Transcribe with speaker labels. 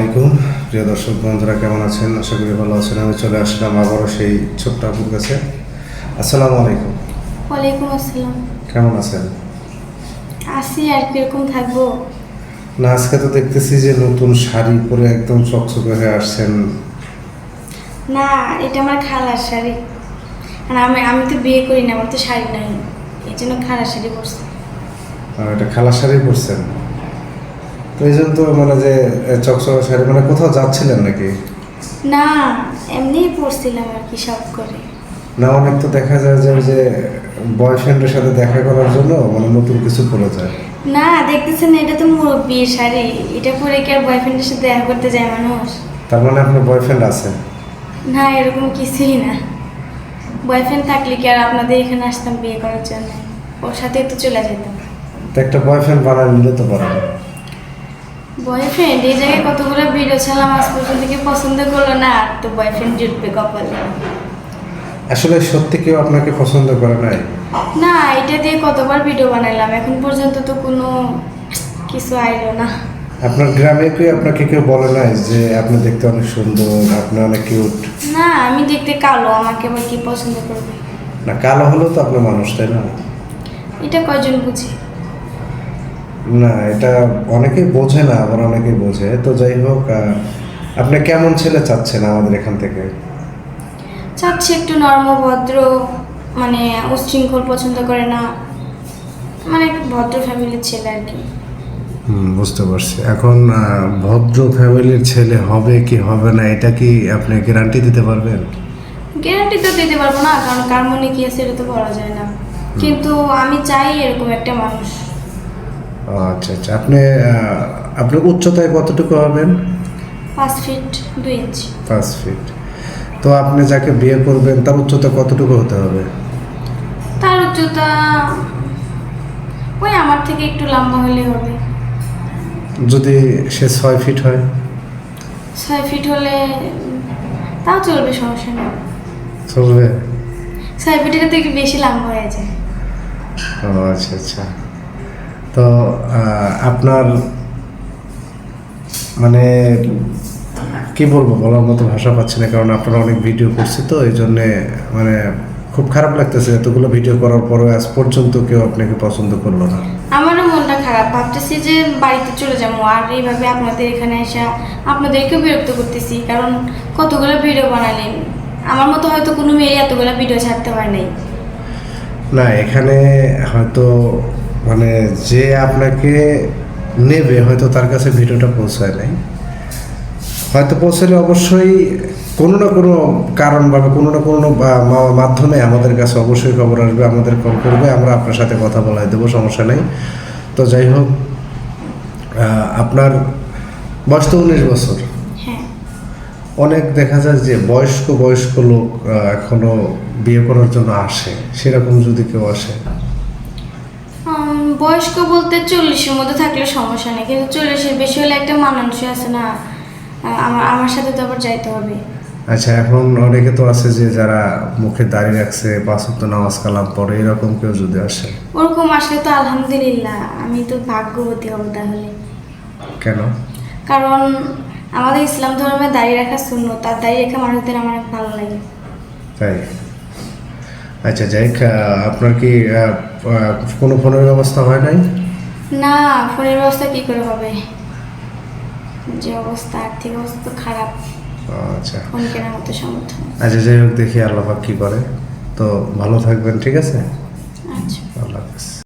Speaker 1: আলাইকুম। প্রিয় দর্শক বন্ধুরা কেমন আছেন? আশা করি ভালো আছেন। আমি চলে আসলাম আবারও সেই ছোট্ট আপুর কাছে। আসসালামু আলাইকুম।
Speaker 2: ওয়ালাইকুম আসসালাম।
Speaker 1: কেমন আছেন?
Speaker 2: আসি আর কীরকম থাকব?
Speaker 1: না আজকে তো দেখতেছি যে নতুন শাড়ি পরে একদম চকচকে হয়ে আসছেন।
Speaker 2: না এটা আমার খালার শাড়ি। আর আমি আমি তো বিয়ে করি না আমার তো শাড়ি নাই। এই জন্য খালার শাড়ি পরছি।
Speaker 1: আর এটা খালা শাড়ি পরছেন? তো এই জন্য তো মানে যে চকচকে শাড়ি মানে কোথাও যাচ্ছিলেন নাকি?
Speaker 2: না এমনিই পরছিলাম আর কি সব করে।
Speaker 1: না অনেক তো দেখা যায় যে যে বয়ফ্রেন্ডের সাথে দেখা করার জন্য মানে নতুন কিছু পরে যায়।
Speaker 2: না দেখতেছেন এটা তো মোর বিয়ের শাড়ি। এটা পরে কি আর বয়ফ্রেন্ডের সাথে দেখা করতে যায় মানুষ?
Speaker 1: তার মানে আপনার বয়ফ্রেন্ড আছে?
Speaker 2: না এরকম কিছুই না। বয়ফ্রেন্ড থাকলে কি আর আপনাদের এখানে আসতাম বিয়ে করার জন্য? ওর সাথে তো চলে যেতাম।
Speaker 1: তো একটা বয়ফ্রেন্ড বানায় নিলে তো পারেন।
Speaker 2: বয়ফ্রেন্ড এই জায়গায় কতগুলো ভিডিও ছাড়লাম আজ পর্যন্ত কি পছন্দ করল না আর তো বয়ফ্রেন্ড জুটবে কপালে।
Speaker 1: আসলে সত্যি কেউ আপনাকে পছন্দ করে নাই?
Speaker 2: না এটা দিয়ে কতবার ভিডিও বানাইলাম এখন পর্যন্ত তো কোনো কিছু আইলো না।
Speaker 1: আপনার গ্রামে কেউ আপনাকে কেউ বলে নাই যে আপনি দেখতে অনেক সুন্দর আপনি অনেক কিউট
Speaker 2: না আমি দেখতে কালো আমাকে আবার কি পছন্দ করবে?
Speaker 1: না কালো হলেও তো আপনার মানুষ তাই না?
Speaker 2: এটা কয়জন বুঝি?
Speaker 1: না এটা অনেকেই বোঝে না আবার অনেকেই বোঝে। তো যাই হোক আপনি কেমন ছেলে চাচ্ছেন আমাদের এখান থেকে?
Speaker 2: চাচ্ছি একটু নর্ম ভদ্র মানে উচ্ছৃঙ্খল পছন্দ করে না। মানে একটু ভদ্র ফ্যামিলির ছেলে আর কি।
Speaker 1: বুঝতে পারছি। এখন ভদ্র ফ্যামিলির ছেলে হবে কি হবে না এটা কি আপনি গ্যারান্টি দিতে পারবেন?
Speaker 2: গ্যারান্টি তো দিতে পারব না কারণ কার মনে কি আছে এটা তো বলা যায় না। কিন্তু আমি চাই এরকম একটা মানুষ।
Speaker 1: আচ্ছা আচ্ছা। আপনি আহ, আপনার উচ্চতায় কতটুকু হবেন?
Speaker 2: পাঁচ ফিট দুই ইঞ্চি।
Speaker 1: পাঁচ ফিট। তো আপনি যাকে বিয়ে করবেন তার উচ্চতা কতটুকু হতে হবে?
Speaker 2: তার উচ্চতা ওই আমার থেকে একটু লম্বা হলে হবে।
Speaker 1: যদি সে ছয় ফিট হয়?
Speaker 2: ছয় ফিট হলে তাও চলবে সমস্যা নেই।
Speaker 1: চলবে?
Speaker 2: ছয় ফিটের থেকে বেশি লম্বা হয়ে যায়।
Speaker 1: ও আচ্ছা আচ্ছা। তো আপনার মানে কি বলব বলার মতো ভাষা পাচ্ছি না কারণ আপনারা অনেক ভিডিও করছি তো এই জন্যে মানে খুব খারাপ লাগতেছে। এতগুলো ভিডিও করার পরে আজ পর্যন্ত কেউ আপনাকে পছন্দ করল না।
Speaker 2: আমারও মনটা খারাপ। ভাবতেছি যে বাড়িতে চলে যাব আর এইভাবে আপনাদের এখানে এসে আপনাদেরকেও বিরক্ত করতেছি কারণ কতগুলো ভিডিও বানালেন। আমার মতো হয়তো কোনো মেয়ে এতগুলো ভিডিও ছাড়তে পারে নাই।
Speaker 1: না এখানে হয়তো মানে যে আপনাকে নেবে হয়তো তার কাছে ভিডিওটা পৌঁছায় নাই। হয়তো পৌঁছালে অবশ্যই কোনো না কোনো কারণ বা কোনো না কোনো মাধ্যমে আমাদের কাছে অবশ্যই খবর আসবে আমাদের কল করবে আমরা আপনার সাথে কথা বলাই দেবো সমস্যা নেই। তো যাই হোক আপনার বয়স তো উনিশ বছর।
Speaker 2: হ্যাঁ।
Speaker 1: অনেক দেখা যায় যে বয়স্ক বয়স্ক লোক এখনও বিয়ে করার জন্য আসে সেরকম যদি কেউ আসে।
Speaker 2: বয়স্ক বলতে চল্লিশের মধ্যে থাকলে সমস্যা নেই কিন্তু চল্লিশের বেশি হলে একটা মানুষই আছে না। আমার আমার সাথে তো আবার যাইতে হবে।
Speaker 1: আচ্ছা এখন অনেকে তো আছে যে যারা মুখে দাড়ি রাখছে পাঁচ ওয়াক্ত নামাজ কালাম পরে এরকম কেউ যদি আসে?
Speaker 2: ওরকম আসলে তো আলহামদুলিল্লাহ আমি তো ভাগ্যবতী হব তাহলে।
Speaker 1: কেন?
Speaker 2: কারণ আমাদের ইসলাম ধর্মে দাড়ি রাখা শূন্য তার দাড়ি রেখা মানুষদের আমার ভালো লাগে।
Speaker 1: তাই? আচ্ছা যাই হোক, আপনার কি কোনো ফোনের ব্যবস্থা হয় নাই?
Speaker 2: না ফোনের ব্যবস্থা কি করে হবে? যে অবস্থা আর্থিক অবস্থা তো খারাপ।
Speaker 1: আচ্ছা।
Speaker 2: ফোন কেনার মতো সামর্থ্য
Speaker 1: আচ্ছা যাই হোক দেখি আল্লাহ কি করে। তো ভালো থাকবেন ঠিক আছে?